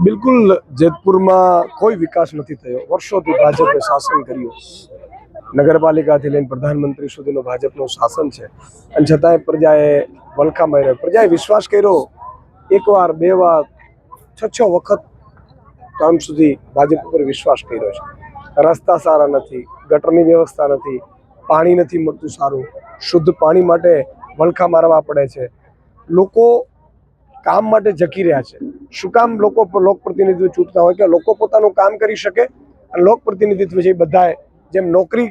બિલકુલ જેતપુરમાં કોઈ વિકાસ નથી થયો. વર્ષોથી ભાજપે શાસન કર્યું. નગરપાલિકાથી લઈને પ્રધાનમંત્રી સુધીનું ભાજપનું શાસન છે. અને છતાંય પ્રજાએ વલખા માર્યો. પ્રજાએ વિશ્વાસ કર્યો. એકવાર બે વાર છ છ વખત ટર્મ સુધી ભાજપ ઉપર વિશ્વાસ કર્યો છે. રસ્તા સારા નથી, ગટરની વ્યવસ્થા નથી, પાણી નથી મળતું સારું. શુદ્ધ પાણી માટે વલખા મારવા પડે છે. લોકો કામ માટે જકી રહ્યા છે. શું કામ લોકો લોકપ્રતિનિધિત્વ ચૂંટતા હોય કે લોકો પોતાનું કામ કરી શકે? અને લોકપ્રતિનિધિત્વ જે બધાએ જેમ નોકરી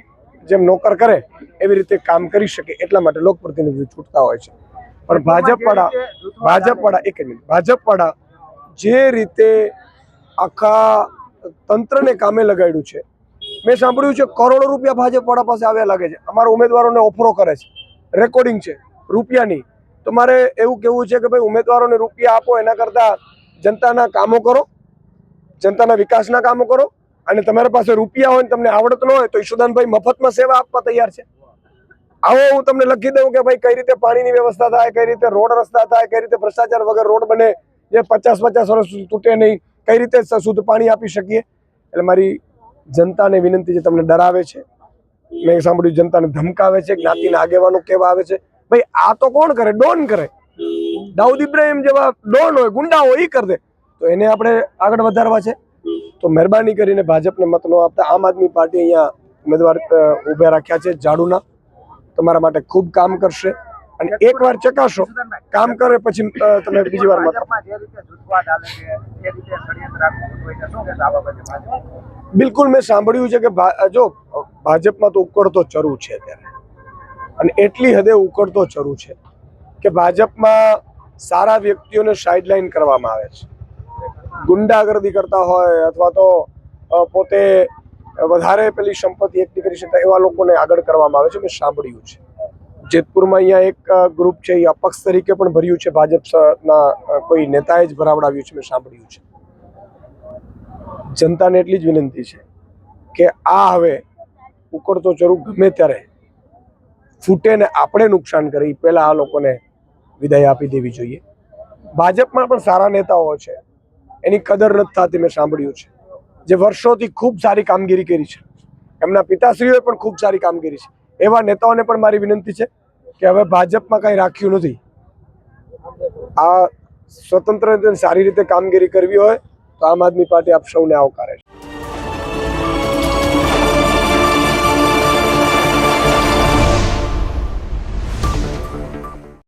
જેમ નોકર કરે એવી રીતે કામ કરી શકે એટલા માટે લોકપ્રતિનિધિત્વ ચૂંટતા હોય છે. પણ ભાજપવાળા ભાજપવાળા એક મિનિટ. ભાજપવાળા જે રીતે આખા તંત્રને કામે લગાડ્યું છે. મેં સાંભળ્યું છે કરોડો રૂપિયા ભાજપવાળા પાસે આવ્યા લાગે છે. અમારા ઉમેદવારોને ઓફરો કરે છે. રેકોર્ડિંગ છે. રૂપિયાની. તો મારે એવું કેવું છે કે ભાઈ, ઉમેદવારોને રૂપિયા આપો, એના કરતાં જનતાના કામો કરો, જનતાના વિકાસના કામો કરો, અને તમારી પાસે રૂપિયા હોય ને તમને આવડત ન હોય તો ઈશુદાનભાઈ મફતમાં સેવા આપવા તૈયાર છે. આવો હું તમને લખી દઉં કે ભાઈ, કઈ રીતે પાણીની વ્યવસ્થા થાય, કઈ રીતે રોડ રસ્તા થાય, કઈ રીતે ભ્રષ્ટાચાર વગર રોડ બને, જે પચાસ પચાસ વર્ષ તૂટે નહીં, કઈ રીતે શુદ્ધ પાણી આપી શકીએ? એટલે મારી જનતાને વિનંતી છે, તમને ડરાવે છે. મેં સાંભળ્યું, જનતાને ધમકાવે છે, જ્ઞાતિના આગેવાનો કેવા આવે છે. ભાઈ આ તો કોણ કરે? ડોન કરે. દાઉદ ઇબ્રાહિમ જેવા ડોન હોય ગુંડા હોય એ કરી દે. તો એને આપણે આગળ વધારવા છે. તો મહેરબાની કરીને ભાજપને મત ન આપતા આમ આદમી પાર્ટી અહીંયા ઉમેદવાર ઊભા રાખ્યા છે ઝાડુના તમારા માટે ખૂબ કામ કરશે. અને એકવાર ચકાસો કામ કરે પછી તમે બીજી વાર મત બિલકુલ મેં સાંભળ્યું છે કે જો ભાજપમાં તો ઉકળતો ચરુ છે અત્યારે. અને એટલી હદે ઉકળતો ચરુ છે કે ભાજપમાં સારા વ્યક્તિઓને સાઇડલાઇન કરવામાં આવે છે. ગુંડાગર્દી કરતા હોય અથવા તો પોતે વધારે પેલી સંપત્તિ એકઠી કરી શકતા એવા લોકોને આગળ કરવામાં આવે છે મેં સાંભળ્યું છે. જેતપુરમાં અહીંયા એક ગ્રુપ છે એ અપક્ષ તરીકે પણ ભર્યું છે ભાજપ સ- ના અ, કોઈ નેતાએ જ ભરાવડાવ્યું છે મેં સાંભળ્યું છે. જનતાને એટલી જ વિનંતી છે કે આ હવે ઉકળતો ચરુ ગમે ત્યારે ફૂટે ને આપણે નુકસાન કરી પહેલાં આ લોકોને વિદાય આપી દેવી જોઈએ. ભાજપમાં પણ સારા નેતાઓ છે. એની કદર નથી થતી, મેં સાંભળ્યું છે. જે વર્ષોથી ખૂબ સારી કામગીરી કરી છે. એમના પિતાશ્રીઓએ પણ ખૂબ સારી કામગીરી છે. એવા નેતાઓને પણ મારી વિનંતી છે કે હવે ભાજપમાં કંઈ રાખ્યું નથી. આ સ્વતંત્ર સારી રીતે કામગીરી કરવી હોય તો આમ આદમી પાર્ટી આપ સૌને આવકારે છે.